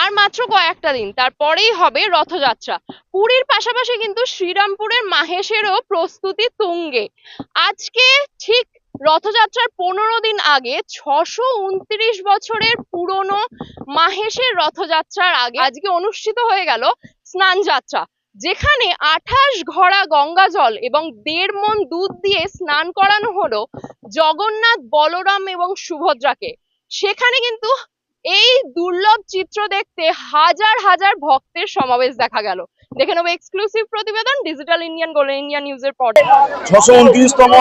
আর মাত্র কয়েকটা দিন, তারপরেই হবে রথযাত্রা। পুরীর পাশাপাশি কিন্তু শ্রীরামপুরের মাহেশেরও প্রস্তুতি তুঙ্গে। আজকে ঠিক রথযাত্রার পনেরো দিন আগে ছশো উনত্রিশ বছরের পুরনো মাহেশের রথযাত্রার আগে আজকে অনুষ্ঠিত হয়ে গেল স্নান যাত্রা যেখানে আঠাশ ঘড়া গঙ্গা জল এবং দেড় মন দুধ দিয়ে স্নান করানো হলো জগন্নাথ বলরাম এবং সুভদ্রাকে। সেখানে কিন্তু এই দুর্লভ চিত্র দেখতে হাজার হাজার ভক্তের সমাবেশ দেখা গেল। দেখে নেব এক্সক্লুসিভ প্রতিবেদন ডিজিটাল ইন্ডিয়ান গোল্ডেন ইন্ডিয়া নিউজের পর্দায়। ছশো উনত্রিশতম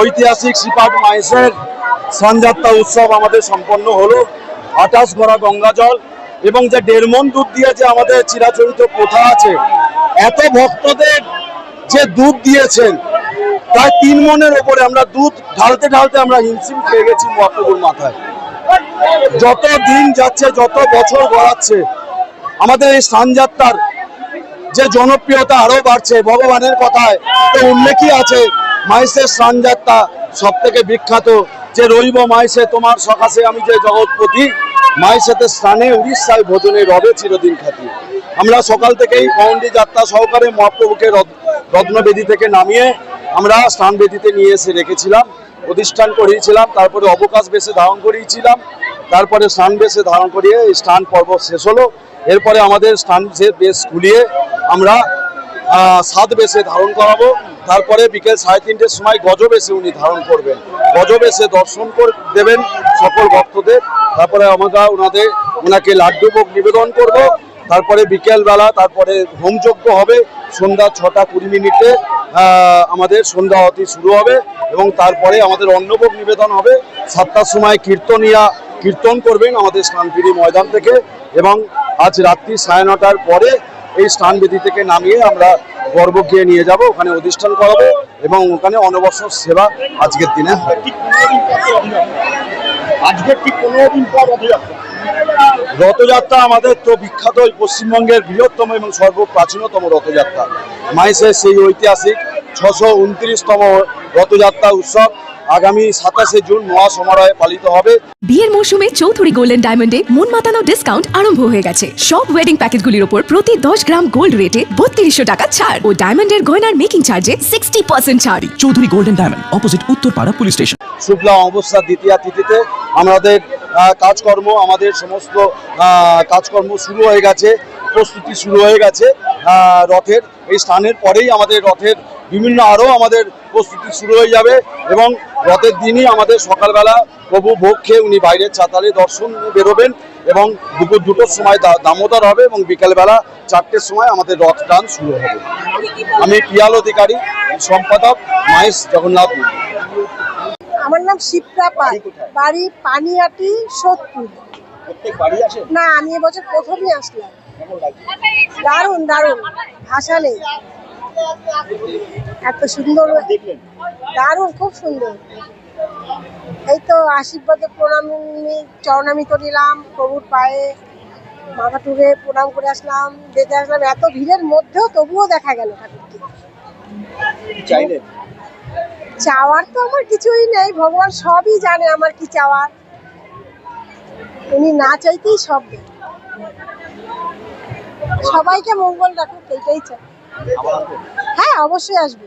ঐতিহাসিক শ্রীপাদ মাহেশের স্নানযাত্রা উৎসব আমাদের সম্পন্ন হলো। আঠাশ ভরা গঙ্গা জল এবং যে দেড় মন দুধ দিয়ে যে আমাদের চিরাচরিত প্রথা আছে, এত ভক্তদের যে দুধ দিয়েছেন প্রায় তিন মনের ওপরে আমরা দুধ ঢালতে ঢালতে আমরা হিমশিম খেয়ে গেছি মহাপ্রভুর মাথায়। যত দিন যাচ্ছে, যত বছর গড়াচ্ছে, আমাদের এই স্নানযাত্রার যে জনপ্রিয়তা আরও বাড়ছে, ভগবানের কথায় তো উল্লেখই আছে, মাইসের স্নানযাত্রা সব থেকে বিখ্যাত। যে রইব মাইসে, তোমার সকাশে আমি যে জগৎপতি মাইসেতে স্নানে উড়িষ্যায় ভোজনে রবে চিরদিন খ্যাতি আমরা সকাল থেকেই কৌন্ডি যাত্রা সহকারে মহাপ্রভুকে রত্নবেদী থেকে নামিয়ে আমরা স্নান বেদিতে নিয়ে এসে রেখেছিলাম। প্রতিষ্ঠান করিয়েছিলাম, তারপরে অবকাশ বেশে ধারণ করিয়েছিলাম, তারপরে স্নান বেশে ধারণ করিয়ে স্নান পর্ব শেষ হলো। এরপরে আমাদের স্নান বেশ খুলিয়ে আমরা সাত বেশে ধারণ করাবো। তারপরে বিকেল সাড়ে তিনটের সময় গজ বেশে উনি ধারণ করবেন। গজ বেশে দর্শন করে, দেবেন সকল ভক্তদের। তারপরে আমরা ওনাদের, ওনাকে লাড্ডু ভোগ নিবেদন করব। তারপরে বিকেল বেলা তারপরে হোমযজ্ঞ হবে। সন্ধ্যা ছটা কুড়ি মিনিটে আমাদের সন্ধ্যা আরতি শুরু হবে এবং তারপরে আমাদের অন্নভোগ নিবেদন হবে। সাতটার সময় কীর্তনিয়া কীর্তন করবেন আমাদের স্নানপিড়ি ময়দান থেকে এবং আজ রাত্রি সাড়ে নটার পরে এই স্নানবেদি থেকে নামিয়ে আমরা গর্ব গিয়ে নিয়ে যাব, ওখানে অধিষ্ঠান করাবো এবং ওখানে অনবসর সেবা আজকের দিনে হবে ঠিক পনেরো দিন পর রথযাত্রা? আজকের ঠিক পনেরো দিন পর রথযাত্রা রথযাত্রা আমাদের তো বিখ্যাত এই পশ্চিমবঙ্গের বৃহত্তম এবং সর্বপ্রাচীনতম রথযাত্রা। মাইসের সেই ঐতিহাসিক ছশো উনত্রিশতম রথযাত্রা উৎসব আগামী সাতাশে জুন মহা সমারোহে পালিত হবে। বিয়ের মৌসুমে চৌধুরী গোল্ডেন ডায়মন্ডে মন মাতানো ডিসকাউন্ট আরম্ভ হয়ে গেছে। সব ওয়েডিং প্যাকেজগুলির উপর প্রতি দশ গ্রাম গোল্ড রেটে বত্রিশশো টাকা ছাড়। ও ডায়মন্ডের গয়নার মেকিং চার্জে সিক্সটি পার্সেন্ট ছাড়। Chowdhury golden diamond opposite Uttarpara police station Shukla অমাবস্যা দ্বিতীয়া তিথিতে আমাদের কাজকর্ম, আমাদের সমস্ত কাজকর্ম শুরু হয়ে গেছে, প্রস্তুতি শুরু হয়ে গেছে রথের। এই স্থানের পরেই আমাদের রথের বিভিন্ন আরও আমাদের প্রস্তুতি শুরু হয়ে যাবে এবং রথের দিনই আমাদের সকালবেলা প্রভু ভোগ খেয়ে উনি বাইরের চাতালে দর্শন বেরোবেন এবং দুপুর দুটোর সময় দামোদর হবে এবং বিকালবেলা চারটের সময় আমাদের রথ টান শুরু হবে। আমি পিয়াল অধিকারী, সম্পাদক মাহেশ জগন্নাথ মন্দির। নাম শিপ্রা পাল বাড়ি পানিয়াটি আছে না আমি এবছর প্রথমই আসলাম। দারুণ দারুণ। ভাষা নেই এত সুন্দর দারুণ খুব সুন্দর। এই তো আশীর্বাদে প্রণাম চরণামিত নিলাম প্রভুর পায়ে মাথা টুকে প্রণাম করে আসলাম দেখে আসলাম। এত ভিড়ের মধ্যেও তবুও দেখা গেল ঠাকুরকে। চাওয়ার তো আমার কিছুই নেই, ভগবান সবই জানে আমার কি চাওয়ার। উনি না চাইতেই সব সবাইকে মঙ্গল রাখুক, এইটাই চাই। হ্যাঁ অবশ্যই আসবে।